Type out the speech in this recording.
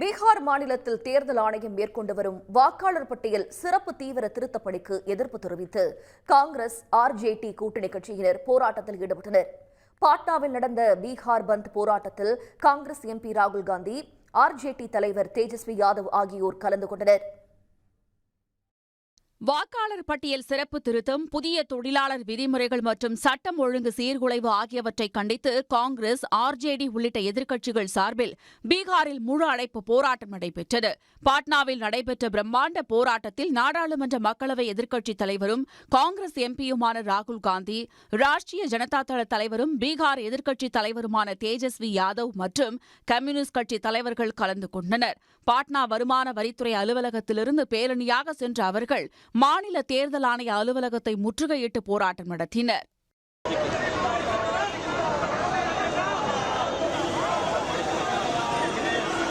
பீகார் மாநிலத்தில் தேர்தல் ஆணையம் மேற்கொண்டு வரும் வாக்காளர் பட்டியல் சிறப்பு தீவிர திருத்தப் பணிக்கு எதிர்ப்பு தெரிவித்து காங்கிரஸ் ஆர்ஜேடி கூட்டணி கட்சியினர் போராட்டத்தில் ஈடுபட்டனர். பாட்னாவில் நடந்த பீகார் பந்த் போராட்டத்தில் காங்கிரஸ் எம்பி ராகுல் காந்தி ஆர்ஜேடி தலைவர் தேஜஸ்வி யாதவ் ஆகியோர் கலந்து கொண்டனர். வாக்காளர் பட்டியல் சிறப்பு திருத்தம் புதிய தொழிலாளர் விதிமுறைகள் மற்றும் சட்டம் ஒழுங்கு சீர்குலைவு ஆகியவற்றை கண்டித்து காங்கிரஸ் ஆர்ஜேடி உள்ளிட்ட எதிர்க்கட்சிகள் சார்பில் பீகாரில் முழு அடைப்பு போராட்டம் நடைபெற்றது. பாட்னாவில் நடைபெற்ற பிரம்மாண்ட போராட்டத்தில் நாடாளுமன்ற மக்களவை எதிர்க்கட்சித் தலைவரும் காங்கிரஸ் எம்பியுமான ராகுல் காந்தி ராஷ்டிரிய ஜனதா தள தலைவரும் பீகார் எதிர்க்கட்சித் தலைவருமான தேஜஸ்வி யாதவ் மற்றும் கம்யூனிஸ்ட் கட்சி தலைவர்கள் கலந்து கொண்டனர். பாட்னா வருமான வரித்துறை அலுவலகத்திலிருந்து பேரணியாக சென்ற அவர்கள் மாநில தேர்தல் ஆணைய அலுவலகத்தை முற்றுகையிட்டு போராட்டம் நடத்தினர்.